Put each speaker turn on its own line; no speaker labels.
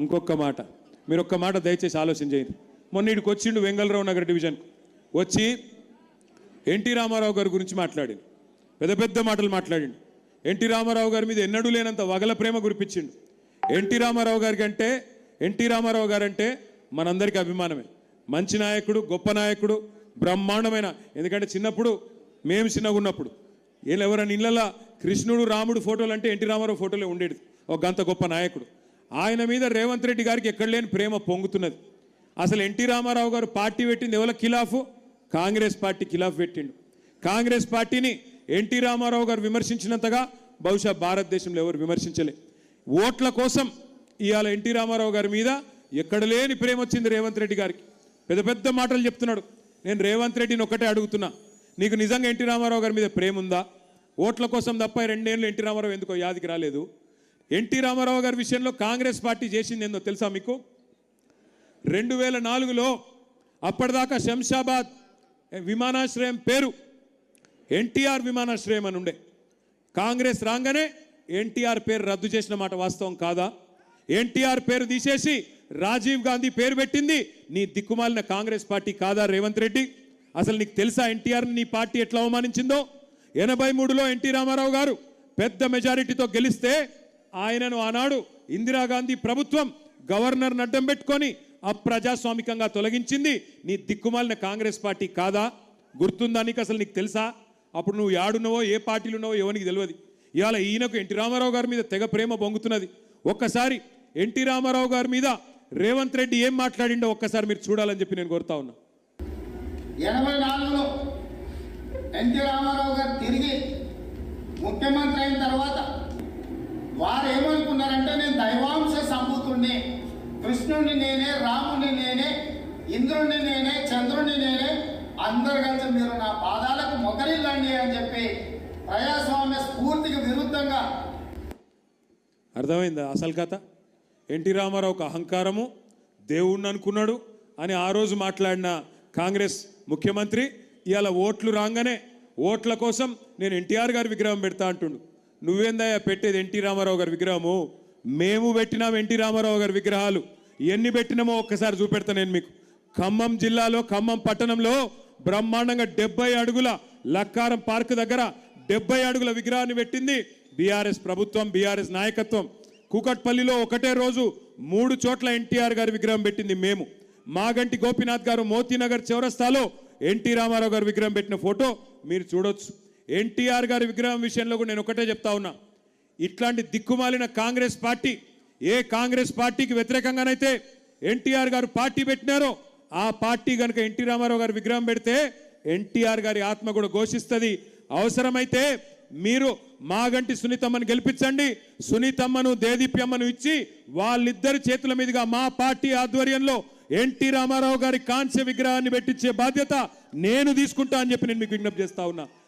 ఇంకొక మాట. మీరు ఒక్క మాట దయచేసి ఆలోచన చేయండి మొన్న ఇక్కడికి వచ్చిండు వెంగళరావు నగర్ డివిజన్. వచ్చి ఎన్టీ రామారావు గారి గురించి మాట్లాడిండు. పెద్ద పెద్ద మాటలు మాట్లాడిండు. ఎన్టీ రామారావు గారి మీద ఎన్నడూ లేనంత వగల ప్రేమ కురిపించిండు. ఎన్టీ రామారావు గారికి అంటే ఎన్టీ రామారావు గారంటే మనందరికీ అభిమానమే. మంచి నాయకుడు గొప్ప నాయకుడు బ్రహ్మాండమైన. ఎందుకంటే చిన్నప్పుడు మేము చిన్నగా ఉన్నప్పుడు వీళ్ళు ఎవరైనా ఇళ్ళల్లో కృష్ణుడు రాముడు ఫోటోలు అంటే ఎన్టీ రామారావు ఫోటోలే ఉండేది ఒక గంత గొప్ప నాయకుడు. ఆయన మీద రేవంత్ రెడ్డి గారికి ఎక్కడ లేని ప్రేమ పొంగుతున్నది. అసలు ఎన్టీ రామారావు గారు పార్టీ పెట్టింది ఎవరి ఖిలాఫు? కాంగ్రెస్ పార్టీ ఖిలాఫ్ పెట్టిండు. కాంగ్రెస్ పార్టీని ఎన్టీ రామారావు గారు విమర్శించినంతగా బహుశా భారతదేశంలో ఎవరు విమర్శించలే. ఓట్ల కోసం ఇవాళ ఎన్టీ రామారావు గారి మీద ఎక్కడ లేని ప్రేమ వచ్చింది రేవంత్ రెడ్డి గారికి. పెద్ద పెద్ద మాటలు చెప్తున్నాడు. నేను రేవంత్ రెడ్డిని ఒక్కటే అడుగుతున్నా. నీకు నిజంగా ఎన్టీ రామారావు గారి మీద ప్రేమ ఉందా ఓట్ల కోసం తప్ప రెండేళ్ళు ఎన్టీ రామారావు ఎందుకో యాదికి రాలేదు? ఎన్టీ రామారావు గారి విషయంలో కాంగ్రెస్ పార్టీ చేసింది ఏందో తెలుసా మీకు? రెండు వేల నాలుగులో అప్పటిదాకా శంషాబాద్ విమానాశ్రయం పేరు ఎన్టీఆర్ విమానాశ్రయం అని ఉండే. కాంగ్రెస్ రాగానే ఎన్టీఆర్ పేరు రద్దు చేసిన మాట వాస్తవం కాదా? ఎన్టీఆర్ పేరు తీసేసి రాజీవ్ గాంధీ పేరు పెట్టింది నీ దిక్కుమాలిన కాంగ్రెస్ పార్టీ కాదా రేవంత్ రెడ్డి? అసలు నీకు తెలుసా ఎన్టీఆర్ నీ పార్టీ ఎట్లా అవమానించిందో? ఎనభై మూడులో ఎన్టీ రామారావు గారు పెద్ద మెజారిటీతో గెలిస్తే ఆయనను ఆనాడు ఇందిరాగాంధీ ప్రభుత్వం గవర్నర్ అడ్డం పెట్టుకొని అప్రజాస్వామికంగా తొలగించింది. నీ దిక్కుమాలిన కాంగ్రెస్ పార్టీ కాదా? గుర్తుందా నీకు అసలు నీకు తెలుసా? అప్పుడు నువ్వు యాడున్నావో ఏ పార్టీలు ఉన్నావో ఎవరికి తెలియదు. ఇవాళ ఈయనకు ఎన్టీ రామారావు గారి మీద తెగ ప్రేమ పొంగుతున్నది ఒక్కసారి ఎన్టీ రామారావు గారి మీద రేవంత్ రెడ్డి ఏం మాట్లాడిండో ఒక్కసారి మీరు చూడాలని చెప్పి నేను కోరుతా ఉన్నా.
ఎనభై నాలుగులో ఎన్టీ రామారావు గారు తిరిగి ముఖ్యమంత్రి అయిన తర్వాత వారు ఏమనుకున్నారంటే నేను దైవాంశ సంభూతుణ్ణి. కృష్ణుడిని నేనే రాముని నేనే ఇంద్రుణ్ణి నేనే చంద్రుడిని నేనే. అందరు కలిసి మీరు నా పాదాలకు మొగరిల్లండి అని చెప్పి ప్రజాస్వామ్య స్ఫూర్తికి విరుద్ధంగా
అర్థమైందా? అసలు కథ? ఎన్టీ రామారావు ఒక అహంకారము దేవుణ్ణి అనుకున్నాడు అని ఆ రోజు మాట్లాడిన కాంగ్రెస్ ముఖ్యమంత్రి ఇవాళ ఓట్లు రాగానే ఓట్ల కోసం నేను ఎన్టీఆర్ గారి విగ్రహం పెడతా అంటుండు. నువ్వేందయ్యా పెట్టేది ఎన్టీ రామారావు గారి విగ్రహము? మేము పెట్టినాం ఎన్టీ రామారావు గారి విగ్రహాలు. ఎన్ని పెట్టినామో ఒక్కసారి చూపెడతా నేను మీకు. ఖమ్మం జిల్లాలో ఖమ్మం పట్టణంలో బ్రహ్మాండంగా డెబ్బై అడుగుల లక్కారం పార్క్ దగ్గర డెబ్బై అడుగుల విగ్రహాన్ని పెట్టింది బీఆర్ఎస్ ప్రభుత్వం బీఆర్ఎస్ నాయకత్వం. కూకట్పల్లిలో ఒకటే రోజు మూడు చోట్ల ఎన్టీఆర్ గారి విగ్రహం పెట్టింది మేము. మాగంటి గోపీనాథ్ గారు మోతీనగర్ చౌరస్తాలో ఎన్టీ రామారావు గారి విగ్రహం పెట్టిన ఫోటో మీరు చూడొచ్చు. ఎన్టీఆర్ గారి విగ్రహం విషయంలో కూడా నేను ఒకటే చెప్తా ఉన్నా. ఇట్లాంటి దిక్కుమాలిన కాంగ్రెస్ పార్టీ ఏ కాంగ్రెస్ పార్టీకి వ్యతిరేకంగానైతే ఎన్టీఆర్ గారు పార్టీ పెట్టినారో ఆ పార్టీ కనుక ఎన్టీ రామారావు గారి విగ్రహం పెడితే ఎన్టీఆర్ గారి ఆత్మ కూడా ఘోషిస్తుంది. అవసరమైతే మీరు మాగంటి సునీతమ్మను గెలిపించండి. సునీతమ్మను దేదీప్యమ్మను ఇచ్చి వాళ్ళిద్దరి చేతుల మీదుగా మా పార్టీ ఆధ్వర్యంలో ఎన్టీ రామారావు గారి కాంస్య విగ్రహాన్ని పెట్టించే బాధ్యత నేను తీసుకుంటా అని చెప్పి నేను మీకు విజ్ఞప్తి చేస్తా ఉన్నా.